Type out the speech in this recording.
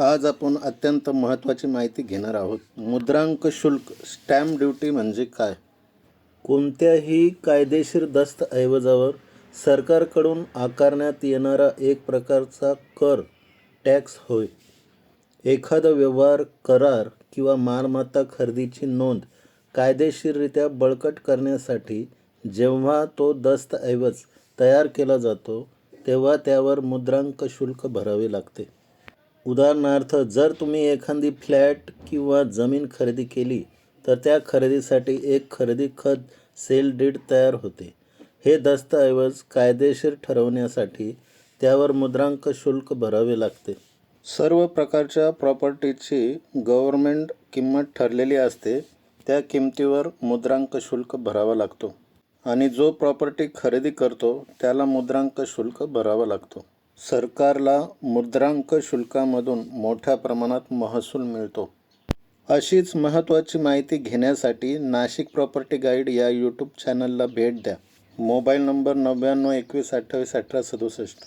आज आपण अत्यंत महत्त्वाची माहिती घेणार आहोत. मुद्रांक शुल्क स्टॅम्प ड्युटी म्हणजे काय? कोणत्याही कायदेशीर दस्तऐवजावर सरकारकडून आकारण्यात येणारा एक प्रकारचा कर टॅक्स होय. एखादा व्यवहार करार किंवा मालमत्ता खरेदीची नोंद कायदेशीररित्या बळकट करण्यासाठी जेव्हा तो दस्तऐवज तयार केला जातो तेव्हा त्यावर मुद्रांक शुल्क भरावे लागते. उदाहरणार्थ जर तुम्ही एखादी फ्लॅट किंवा जमीन खरेदी केली तर त्या खरेदीसाठी एक खरेदी खत सेल डीड तयार होते. हे दस्तऐवज कायदेशीर ठरवण्यासाठी त्यावर मुद्रांक शुल्क भरावे लागते. सर्व प्रकारच्या प्रॉपर्टीची गव्हर्मेंट किंमत ठरलेली असते त्या किमतीवर मुद्रांक शुल्क भरावा लागतो. आणि जो प्रॉपर्टी खरेदी करतो त्याला मुद्रांक शुल्क भरावा लागतो. सरकारला मुद्रांक शुल्कामधून मोठ्या प्रमाणात महसूल मिळतो. अशीच महत्त्वाची माहिती घेण्यासाठी नाशिक प्रॉपर्टी गाईड या यूट्यूब चॅनलला भेट द्या. मोबाईल नंबर नव्याण्णव एकवीस अठ्ठावीस अठरा सदुसष्ट.